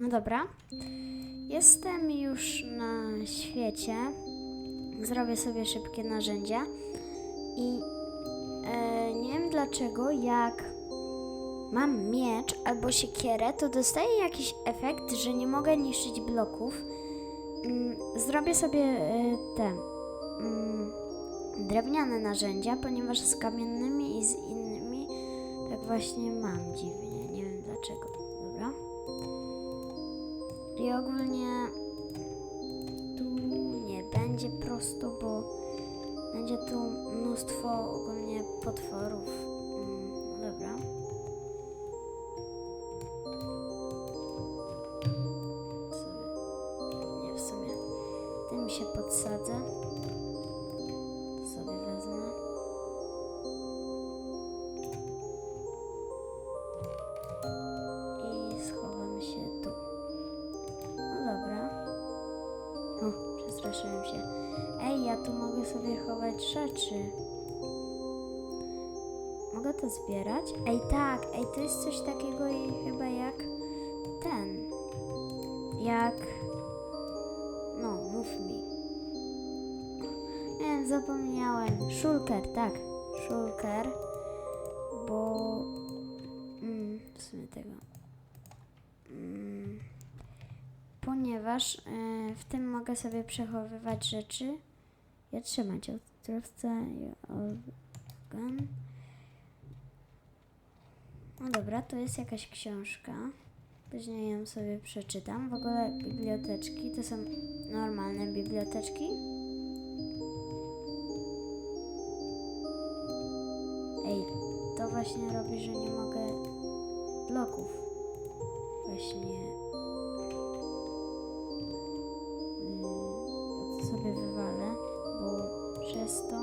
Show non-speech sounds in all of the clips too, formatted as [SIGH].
No dobra. Jestem już na świecie. Zrobię sobie szybkie narzędzia. I e, nie wiem dlaczego, jak mam miecz albo siekierę, to dostaję jakiś efekt, że nie mogę niszczyć bloków. Mm, zrobię sobie e, te mm, drewniane narzędzia, ponieważ z kamiennymi i z innymi tak właśnie mam dziwnie. I ogólnie tu nie będzie prosto, bo będzie tu mnóstwo ogólnie potworów. Mm, dobra. Sobie, nie w sumie. Tym się podsadzę. Chować rzeczy. Mogę to zbierać? Ej, tak, ej, to jest coś takiego i chyba jak ten. Jak. No, mów mi. Nie wiem, zapomniałem. Szulker, tak. Szulker. Bo. Mm, w sumie tego. Mm, ponieważ e, w tym mogę sobie przechowywać rzeczy. Ja trzymać ostrowca i organ. No dobra, to jest jakaś książka. Później ją sobie przeczytam. W ogóle biblioteczki to są normalne biblioteczki. Ej, to właśnie robi, że nie mogę bloków. Właśnie. To sobie wywalę, przez to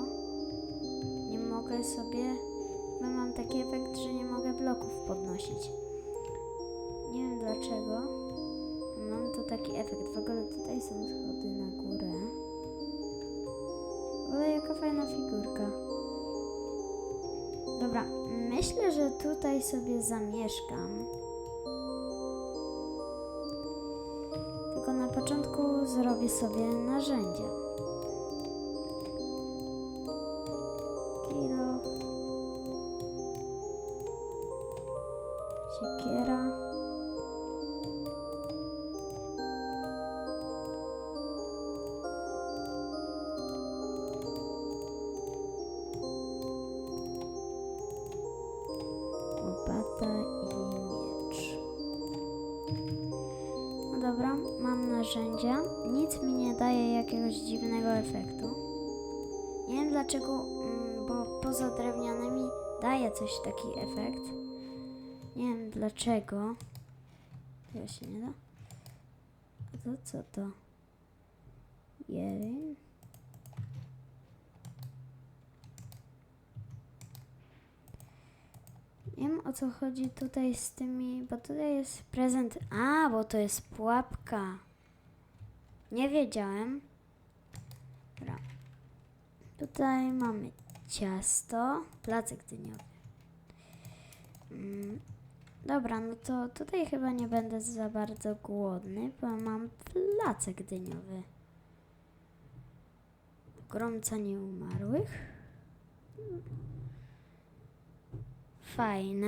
nie mogę sobie. Bo mam taki efekt, że nie mogę bloków podnosić. Nie wiem dlaczego. Mam tu taki efekt. W ogóle tutaj są schody na górę. Ogóle jaka fajna figurka. Dobra, myślę, że tutaj sobie zamieszkam. Tylko na początku zrobię sobie narzędzia. Narzędzia. Nic mi nie daje jakiegoś dziwnego efektu. Nie wiem dlaczego, mm, bo poza drewnianymi daje coś taki efekt. Nie wiem dlaczego. Tego się nie da. To co to? Jeleń. Nie wiem o co chodzi tutaj z tymi, bo tutaj jest prezent. A, bo to jest pułapka. Nie wiedziałem. Dobra. Tutaj mamy ciasto, placek dyniowy. Mm, dobra, no to tutaj chyba nie będę za bardzo głodny, bo mam placek dyniowy. Gromca nieumarłych. Fajne.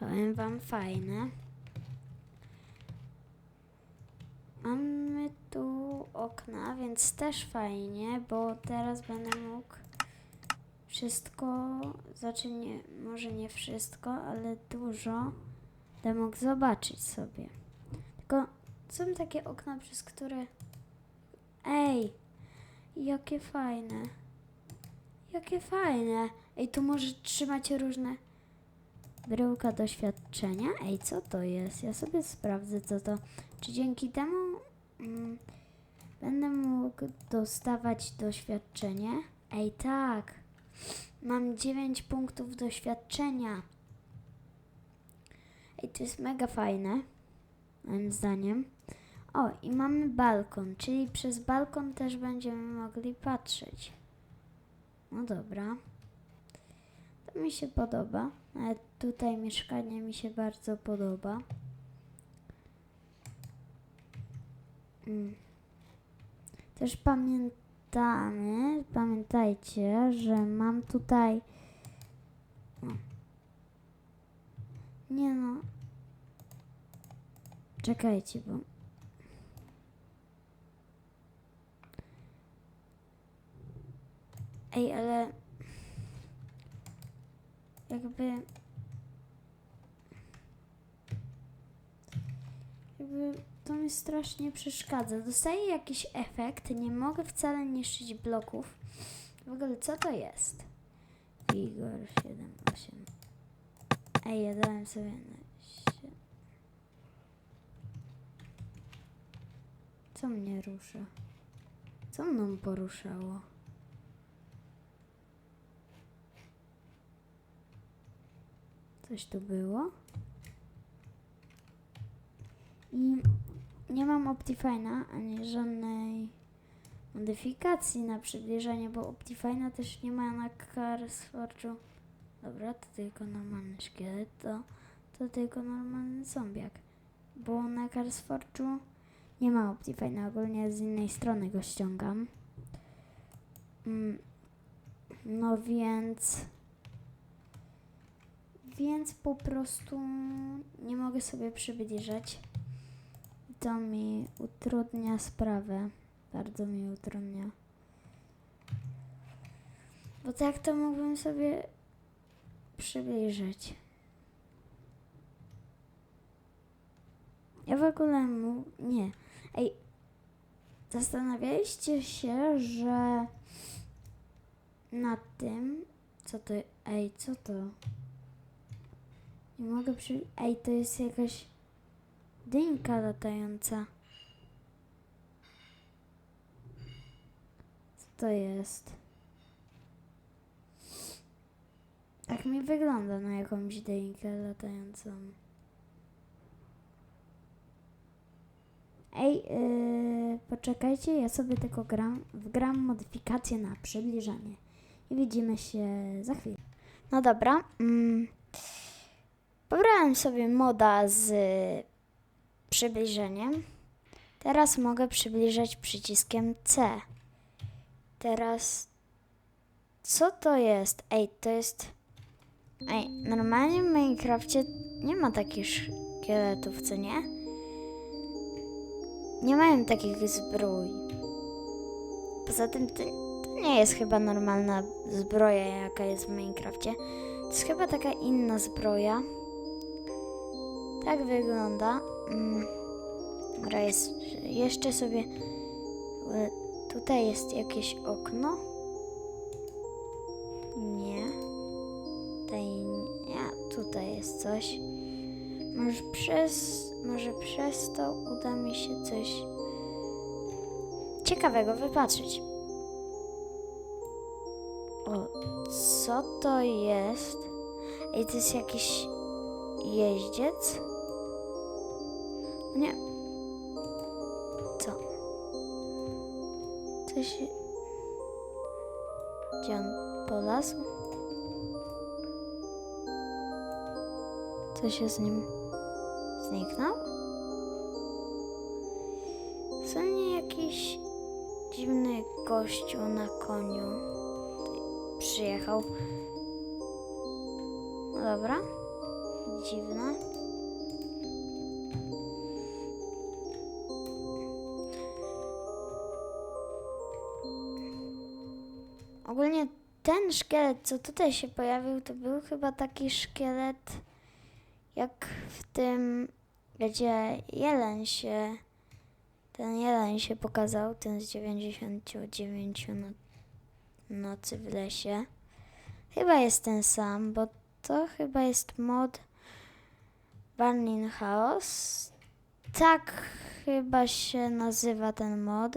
Powiem wam fajne. Mamy tu okna, więc też fajnie, bo teraz będę mógł wszystko, znaczy nie, może nie wszystko, ale dużo będę mógł zobaczyć sobie. Tylko są takie okna, przez które... Ej, jakie fajne. Jakie fajne. Ej, tu może trzymać różne... Bryłka doświadczenia? Ej, co to jest? Ja sobie sprawdzę, co to. Czy dzięki temu mógł dostawać doświadczenie? Ej, tak. Mam 9 punktów doświadczenia. Ej, to jest mega fajne, moim zdaniem. O, i mamy balkon, czyli przez balkon też będziemy mogli patrzeć. No dobra. To mi się podoba. Tutaj mieszkanie mi się bardzo podoba. Mm. Też pamiętamy, pamiętajcie, że mam tutaj. Nie no. Czekajcie, bo. Ej, ale. Jakby. Jakby to mi strasznie przeszkadza. Dostaję jakiś efekt, nie mogę wcale niszczyć bloków. W ogóle co to jest? Igor 7, 8. Ej, ja dałem sobie na Co mnie rusza? Co mną poruszało? Coś tu było? I nie mam Optifine'a ani żadnej modyfikacji na przybliżenie, bo Optifine'a też nie ma na CarSforge'u. Dobra, to tylko normalny szkielet, to, to tylko normalny zombiak. Bo na CarSforge'u nie ma Optifine'a, ogólnie z innej strony go ściągam. Mm, No więc... Więc po prostu nie mogę sobie przybliżać. To mi utrudnia sprawę. Bardzo mi utrudnia. Bo tak to mógłbym sobie przybliżyć. Ja w ogóle mu... Nie. Ej, zastanawialiście się, że na tym... Co to... Ej, co to? Nie mogę przy... Ej, to jest jakaś dynka latająca. Co to jest? Tak mi wygląda na jakąś dynkę latającą. Ej, yy, poczekajcie, ja sobie tylko gram, wgram modyfikację na przybliżanie. I widzimy się za chwilę. No dobra. Mm. Pobrałem sobie moda z przybliżeniem. Teraz mogę przybliżać przyciskiem C. Teraz co to jest? Ej, to jest. Ej, normalnie w Minecrafcie nie ma takich szkieletów, co nie? Nie mają takich zbrój. Poza tym to, to nie jest chyba normalna zbroja, jaka jest w Minecrafcie. To jest chyba taka inna zbroja. Tak wygląda. Mm. Dobra, jest jeszcze sobie. e, Tutaj jest jakieś okno. Nie. Tutaj nie. Tutaj jest coś. Może przez, może przez to uda mi się coś ciekawego wypatrzyć. O, co to jest? Ej, to jest jakiś jeździec? Nie. Co? Coś... Gdzie on polazł? Co się z nim zniknął? Co nie jakiś dziwny gościu na koniu przyjechał? No dobra. Dziwne. Ten szkielet, co tutaj się pojawił, to był chyba taki szkielet jak w tym, gdzie jeleń się, ten jeleń się pokazał, ten z 99 no, nocy w lesie. Chyba jest ten sam, bo to chyba jest mod Burning House. Tak chyba się nazywa ten mod.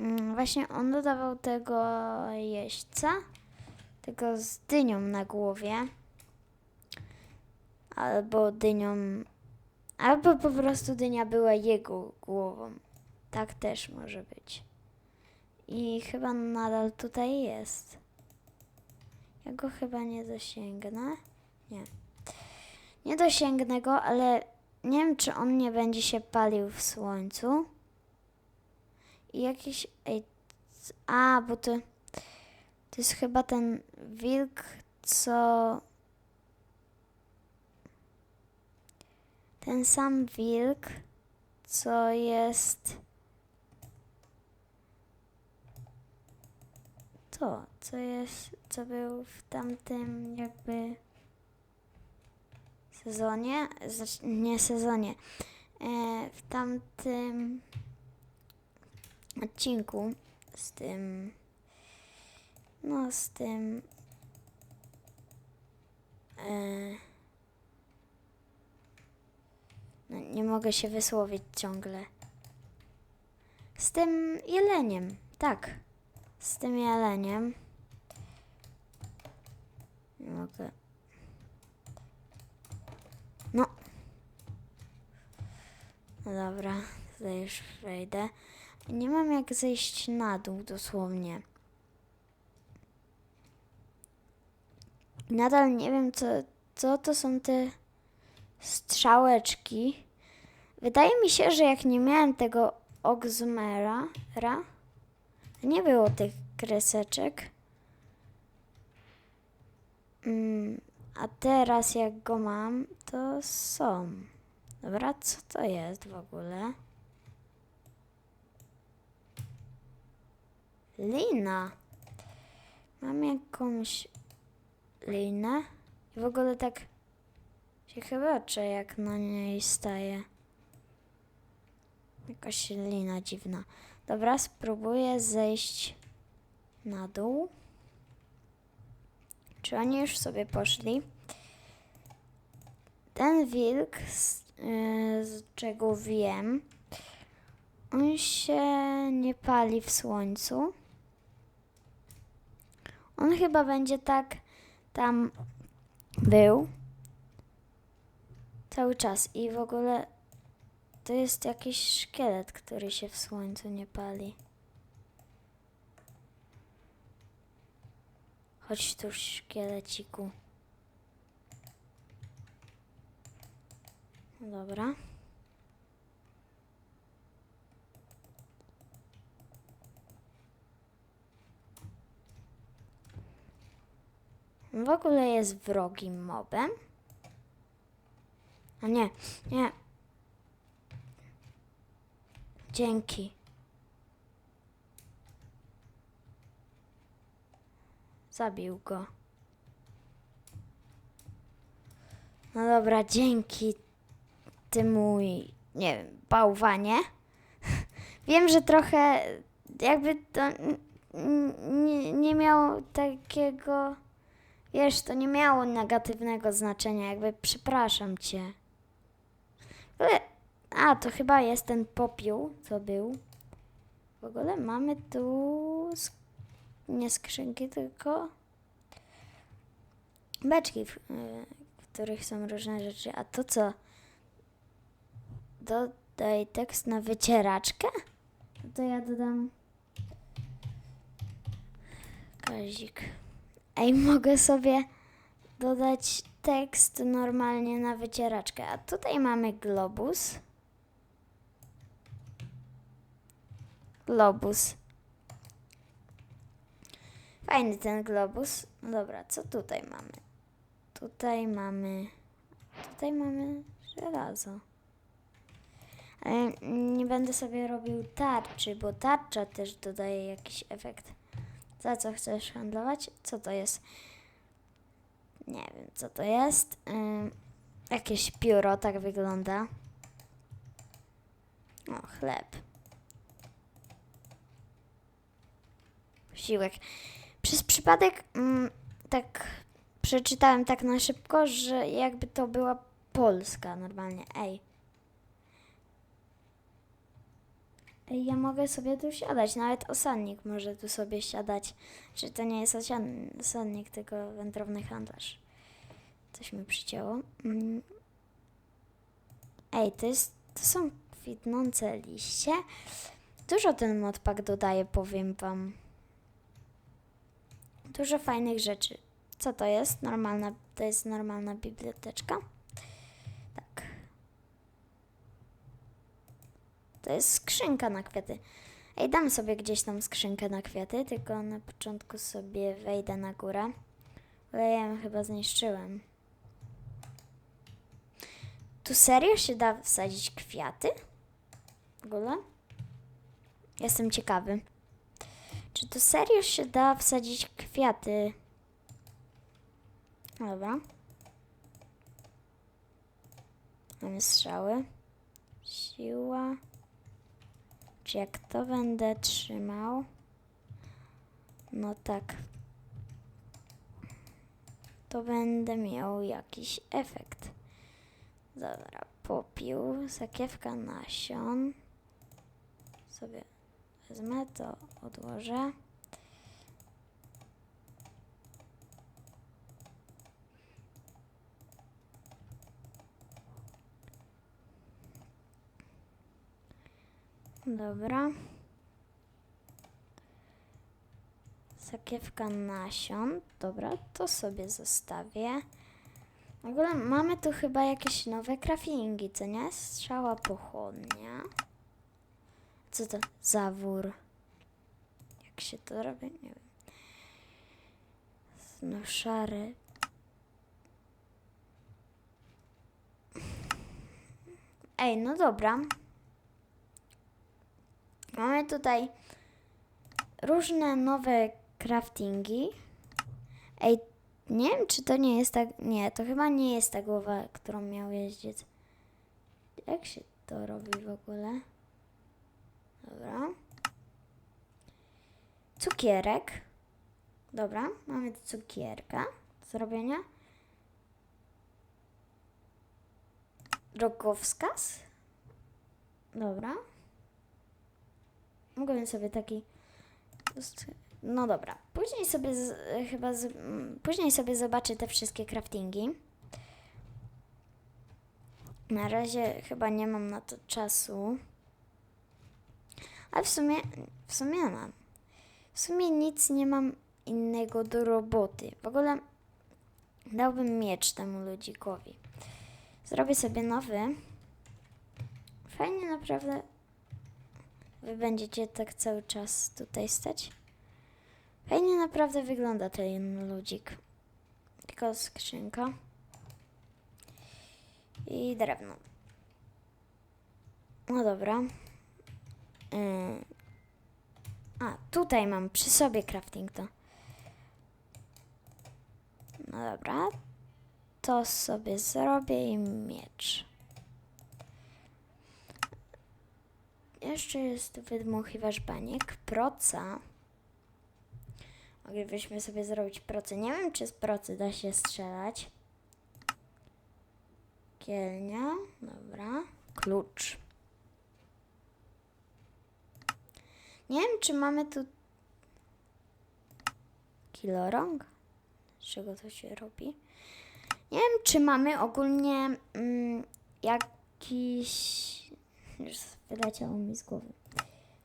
Mm, Właśnie on dodawał tego jeźdźca, tego z dynią na głowie. Albo dynią, albo po prostu dynia była jego głową. Tak też może być. I chyba nadal tutaj jest. Ja go chyba nie dosięgnę. Nie. Nie dosięgnę go, ale nie wiem, czy on nie będzie się palił w słońcu. Jakiś. A, bo to. To jest chyba ten wilk, co. Ten sam wilk, co jest. To, co jest. Co był w tamtym, jakby. Sezonie? Znaczy, nie sezonie. E, w tamtym odcinku z tym. No, z tym. E, no, nie mogę się wysłowić ciągle. Z tym jeleniem, tak. Z tym jeleniem. Nie mogę. No. No dobra, tutaj już wejdę. Nie mam jak zejść na dół dosłownie. Nadal nie wiem, co, co to są te strzałeczki. Wydaje mi się, że jak nie miałem tego Oxmera, ra, nie było tych kreseczek. Mm, a teraz jak go mam, to są. Dobra, co to jest w ogóle? Lina. Mam jakąś linę. I w ogóle tak się chyba czuję, jak na niej staję. Jakaś lina dziwna. Dobra, spróbuję zejść na dół. Czy oni już sobie poszli? Ten wilk, z, yy, z czego wiem, on się nie pali w słońcu. On chyba będzie tak tam był cały czas i w ogóle to jest jakiś szkielet, który się w słońcu nie pali. Chodź tu, szkieleciku. Dobra. W ogóle jest wrogim mobem. A nie, nie. Dzięki. Zabił go. No dobra, dzięki ty mój, nie wiem, bałwanie. [LAUGHS] Wiem, że trochę jakby to nie, nie miało takiego, wiesz, to nie miało negatywnego znaczenia, jakby przepraszam cię. Ale, a, to chyba jest ten popiół, co był. W ogóle mamy tu sk- nie skrzynki, tylko beczki, w, y, w których są różne rzeczy. A to co? Dodaj tekst na wycieraczkę? To ja dodam Kazik. Ej, mogę sobie dodać tekst normalnie na wycieraczkę. A tutaj mamy globus. Globus. Fajny ten globus. Dobra, co tutaj mamy? Tutaj mamy. Tutaj mamy żelazo. Ale nie będę sobie robił tarczy, bo tarcza też dodaje jakiś efekt. Za co chcesz handlować? Co to jest? Nie wiem, co to jest. Jakieś pióro, tak wygląda. O, chleb. Posiłek. Przez przypadek mm, tak przeczytałem tak na szybko, że jakby to była Polska normalnie. Ej. Ej, ja mogę sobie tu siadać, nawet osadnik może tu sobie siadać. Czy to nie jest osadnik, tylko wędrowny handlarz. Coś mi przycięło. Mm. Ej, to, jest, to są kwitnące liście. Dużo ten modpack dodaje, powiem wam. Dużo fajnych rzeczy. Co to jest? Normalna, to jest normalna biblioteczka. Tak. To jest skrzynka na kwiaty. Ej, dam sobie gdzieś tam skrzynkę na kwiaty, tylko na początku sobie wejdę na górę. Ale ja ją chyba zniszczyłem. Tu serio się da wsadzić kwiaty? W ogóle? Jestem ciekawy. Czy tu serio się da wsadzić kwiaty? Dobra. Mamy strzały. Siła. Czy jak to będę trzymał? No tak. To będę miał jakiś efekt. Dobra, popiół, sakiewka nasion. Sobie wezmę, to odłożę. Dobra. Sakiewka nasion. Dobra, to sobie zostawię. W ogóle mamy tu chyba jakieś nowe craftingi, co nie? Strzała pochodnia. Co to? Zawór. Jak się to robi? Nie wiem. No szary. Ej, no dobra. Mamy tutaj różne nowe craftingi. Ej, nie wiem, czy to nie jest tak. Nie, to chyba nie jest ta głowa, którą miał jeździć. Jak się to robi w ogóle? Dobra. Cukierek. Dobra, mamy cukierka do zrobienia. Drogowskaz. Dobra. Mogę sobie taki. No dobra. Później sobie z, chyba. Z, mm, później sobie zobaczę te wszystkie craftingi. Na razie chyba nie mam na to czasu. Ale w sumie. W sumie mam. W sumie nic nie mam innego do roboty. W ogóle dałbym miecz temu ludzikowi. Zrobię sobie nowy. Fajnie naprawdę. Wy będziecie tak cały czas tutaj stać. Fajnie naprawdę wygląda ten ludzik. Tylko skrzynka. I drewno. No dobra. Yy. A, tutaj mam przy sobie crafting to. No dobra. To sobie zrobię i miecz. Jeszcze jest wydmuchiwacz baniek. Proca. Moglibyśmy sobie zrobić procę. Nie wiem, czy z procy da się strzelać. Kielnia. Dobra. Klucz. Nie wiem, czy mamy tu kilorąg. Z czego to się robi? Nie wiem, czy mamy ogólnie mm, jakiś... wyleciało mi z głowy.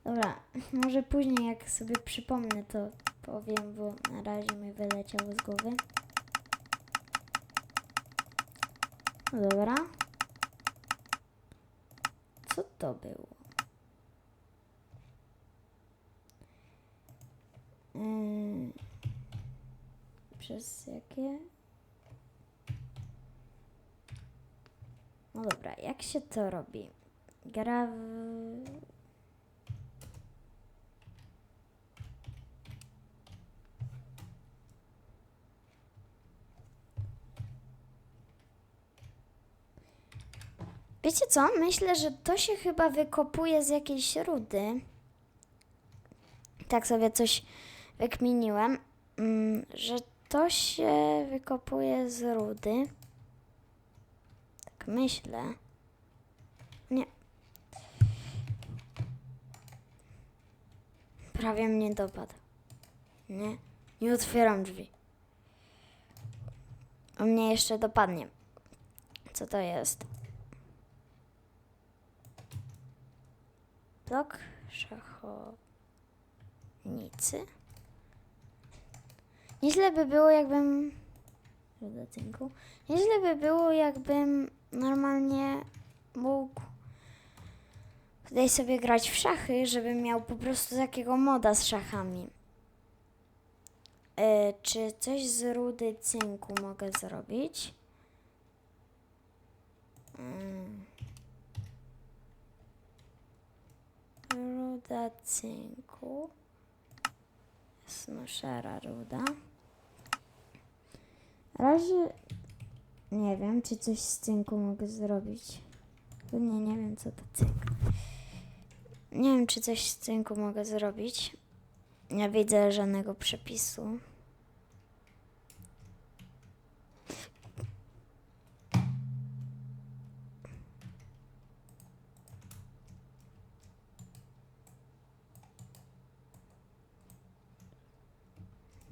Dobra, [LAUGHS] może później jak sobie przypomnę, to powiem, bo na razie mi wyleciało z głowy. No dobra. Co to było? Yy, przez jakie? No dobra, jak się to robi? Gra w... Wiecie co? Myślę, że to się chyba wykopuje z jakiejś rudy. Tak sobie coś wykminiłem, mm, że to się wykopuje z rudy. Tak myślę. Prawie mnie dopadł. Nie. Nie otwieram drzwi. O mnie jeszcze dopadnie. Co to jest? Blok szachownicy. Nieźle by było, jakbym. Nieźle by było, jakbym normalnie mógł tutaj sobie grać w szachy, żebym miał po prostu takiego moda z szachami. E, czy coś z rudy cynku mogę zrobić? Mm. Ruda cynku. Jasno-szara ruda. Razie nie wiem, czy coś z cynku mogę zrobić. Nie, nie wiem, co to cynk. Nie wiem, czy coś z cynku mogę zrobić. Nie widzę żadnego przepisu.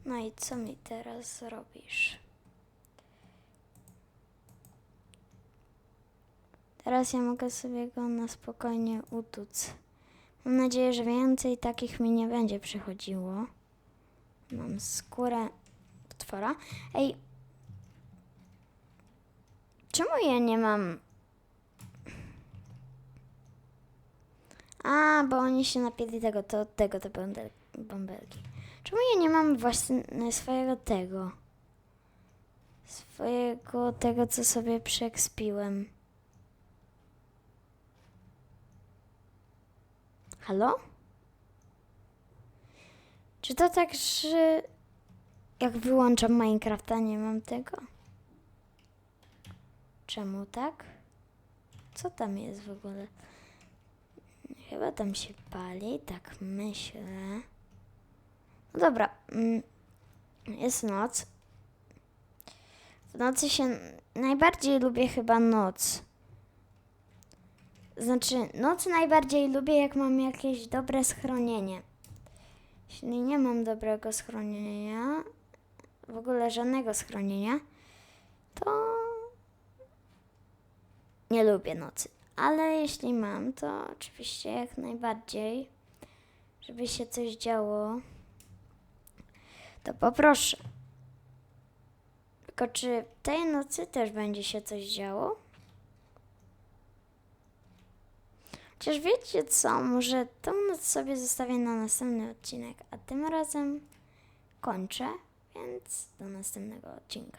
No i co mi teraz zrobisz? Teraz ja mogę sobie go na spokojnie utuc. Mam nadzieję, że więcej takich mi nie będzie przychodziło. Mam skórę potwora. Ej, czemu ja nie mam... A, bo oni się napiedli tego, to tego te bąbel- bąbelki. Czemu ja nie mam właśnie swojego tego? Swojego tego, co sobie przeekspiłem. Halo? Czy to tak, że jak wyłączam Minecrafta, nie mam tego? Czemu tak? Co tam jest w ogóle? Chyba tam się pali, tak myślę. No dobra, mm, jest noc. W nocy się najbardziej lubię chyba noc. Znaczy, noc najbardziej lubię, jak mam jakieś dobre schronienie. Jeśli nie mam dobrego schronienia, w ogóle żadnego schronienia, to nie lubię nocy. Ale jeśli mam, to oczywiście jak najbardziej, żeby się coś działo, to poproszę. Tylko czy tej nocy też będzie się coś działo? Chociaż wiecie co, może tą noc sobie zostawię na następny odcinek, a tym razem kończę, więc do następnego odcinka.